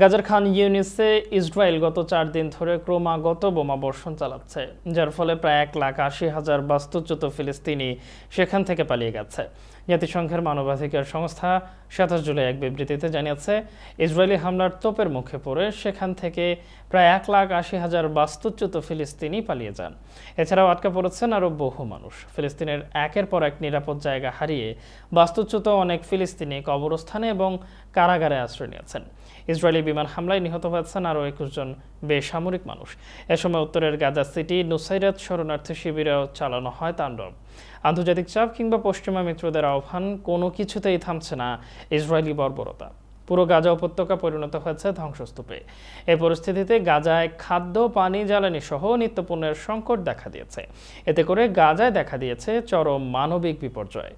গাজার খান ইউনিসে ইসরায়েল গত চার দিন ধরে ক্রমাগত বোমা বর্ষণ চালাচ্ছে, যার ফলে প্রায় এক লাখ আশি হাজার বাস্তুচ্যুত ফিলিস্তিনি সেখান থেকে পালিয়ে গেছে। জাতিসংঘের মানবাধিকার সংস্থা সাতাশ জুলাই এক বিবৃতিতে জানিয়েছে, ইসরায়েলি হামলার তোপের মুখে পড়ে সেখান থেকে প্রায় এক লাখ আশি হাজার বাস্তুচ্যুত ফিলিস্তিনি পালিয়ে যান। এছাড়াও আটকা পড়েছেন আরও বহু মানুষ। ফিলিস্তিনের একের পর এক নিরাপদ জায়গা হারিয়ে বাস্তুচ্যুত অনেক ফিলিস্তিনি কবরস্থানে এবং কারাগারে আশ্রয় নিয়েছেন। ইসরায়েলি বিমান হামলায় নিহত হয়েছেন আরও একুশ জন বেসামরিক মানুষ। এ সময় উত্তরের গাজা সিটি নুসাইরাত শরণার্থী শিবিরেও চালানো হয় তাণ্ডব। আন্তর্জাতিক চাপ কিংবা পশ্চিমা মিত্রদের আহ্বান, কোনো কিছুতেই থামছে না ইসরায়েলি বর্বরতা। পুরো গাজা উপত্যকা পরিণত হয়েছে ধ্বংসস্তূপে। এই পরিস্থিতিতে গাজায় খাদ্য, পানি, জ্বালানি সহ নিত্যপণ্যের সংকট দেখা দিয়েছে। এতে করে গাজায় দেখা দিয়েছে চরম মানবিক বিপর্যয়।